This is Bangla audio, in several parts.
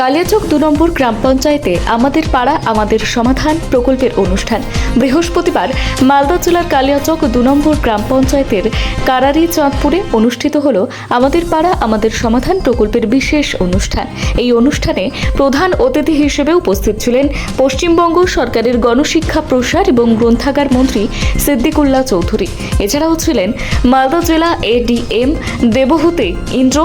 কালিয়াচক দু নম্বর গ্রাম পঞ্চায়েতে আমাদের পাড়া, আমাদের সমাধান প্রকল্পের অনুষ্ঠান। বৃহস্পতিবার মালদা জেলার কালিয়াচক দু নম্বর গ্রাম পঞ্চায়েতের কারারি চাঁদপুরে অনুষ্ঠিত হল আমাদের পাড়া, আমাদের সমাধান প্রকল্পের বিশেষ অনুষ্ঠান। এই অনুষ্ঠানে প্রধান অতিথি হিসেবে উপস্থিত ছিলেন পশ্চিমবঙ্গ সরকারের গণশিক্ষা প্রসার এবং গ্রন্থাগার মন্ত্রী সিদ্দিকুল্লাহ চৌধুরী। এছাড়াও ছিলেন মালদা জেলা এডিএম দেবহুতে ইন্দ্র,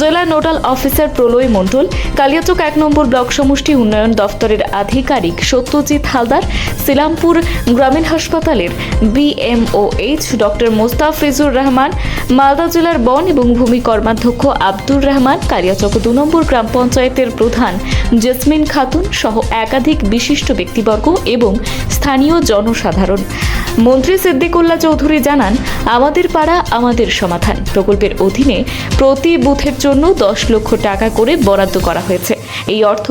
জেলা নোডাল অফিসার প্রলয় মণ্ডল, কালিয়াচক এক নম্বর ব্লক সমষ্টি উন্নয়ন দফতরের আধিকারিক সত্যজিৎ হালদার, সিলামপুর গ্রামীণ হাসপাতালের বিএমওএইচ ডক্টর মোস্তাফিজুর রহমান, মালদা জেলার বন এবং ভূমি কর্মাধ্যক্ষ আব্দুর রহমান, কালিয়াচক দু নম্বর গ্রাম পঞ্চায়েতের প্রধান জেসমিন খাতুন সহ একাধিক বিশিষ্ট ব্যক্তিবর্গ এবং স্থানীয় জনসাধারণ। মন্ত্রী সিদ্দিকুল্লাহ চৌধুরী জানান, আমাদের পাড়া আমাদের সমাধান। প্রকল্পের অধীনে প্রতি বুথের জন্য দশ লক্ষ টাকা করে বরাদ্দ করা হয়েছে। এই অর্থ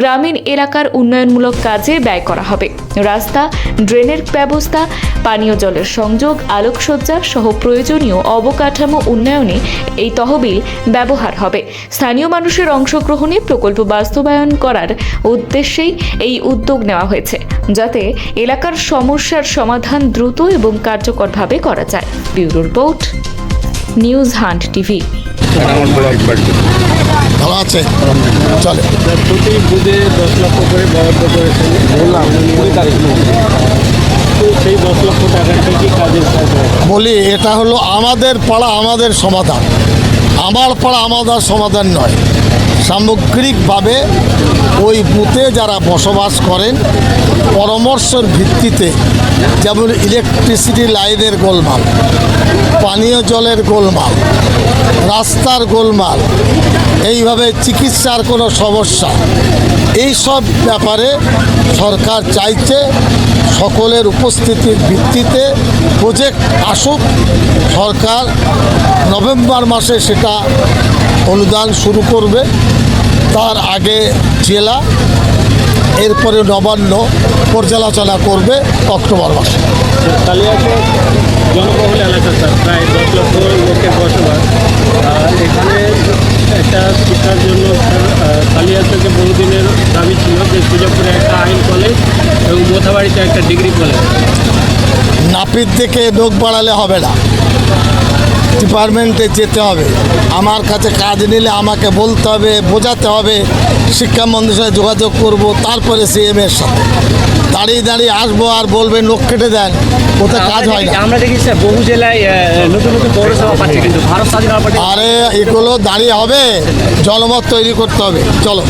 গ্রামীণ এলাকার উন্নয়নমূলক কাজে ব্যয় করা হবে। রাস্তা, ড্রেনের ব্যবস্থা, পানীয় জলের সংযোগ, আলোকসজ্জা সহ প্রয়োজনীয় অবকাঠামো উন্নয়নে এই তহবিল ব্যবহার হবে। স্থানীয় মানুষের অংশগ্রহণে প্রকল্প বাস্তবায়ন করার উদ্দেশ্যেই এই উদ্যোগ নেওয়া হয়েছে। যাতে এলাকার সমস্যার সমাধান দ্রুত এবং কার্যকরভাবে করা যায়। Bureau report, news hunt TV. ভালো আছে। চলে। প্রতি বুধে দশ লক্ষ করে বরাদ্দ করেছেন বললাম সেই দশ লক্ষ টাকা কি কাজের বলি, এটা হলো আমাদের পাড়া, আমাদের সমাধান। আমার পাড়া আমাদের সমাধান নয়। সামগ্রিকভাবে ওই বুথে যারা বসবাস করেন, পরামর্শের ভিত্তিতে যেমন ইলেকট্রিসিটি লাইনের গোলমাল, পানীয় জলের গোলমাল রাস্তার গোলমাল, এইভাবে চিকিৎসার কোনো সমস্যা। এই সব ব্যাপারে সরকার চাইছে সকলের উপস্থিতির ভিত্তিতে প্রজেক্ট আসুক। সরকার নভেম্বর মাসে সেটা অনুদান শুরু করবে। তার আগে জেলা, এরপরে নবান্ন পর্যালোচনা করবে অক্টোবর মাসে। জনবহুল এলাকা স্যার প্রায় দশ লক্ষ লোকের বসবাস। এখানে একটা শিক্ষার জন্য আহ, কালিয়াচকে বহুদিনের দাবি ছিল যে সুযোগপুরে একটা আইন কলেজ এবং মোথাবাড়িতে একটা ডিগ্রি কলেজ নাপিত থেকে লোক বাড়ালে হবে না। ডিপার্টমেন্টে যেতে হবে। আমার কাছে কাজ নিলে আমাকে বলতে হবে বোঝাতে হবে। শিক্ষামন্ত্রীর সাথে যোগাযোগ করব তারপরে সিএম এর সাথে। দাঁড়িয়ে দাঁড়িয়ে আসব আর বলবে লোক কেটে দেন। কোথায় কাজ হয় না। আমরা দেখি স্যার বহু জেলায় নতুন নতুন পৌরসভা পাচ্ছে কিন্তু। ভারত স্বাধীনতা পার্টি আরে এগুলো দাঁড়িয়ে হবে। জলমত তৈরি করতে হবে। চলো।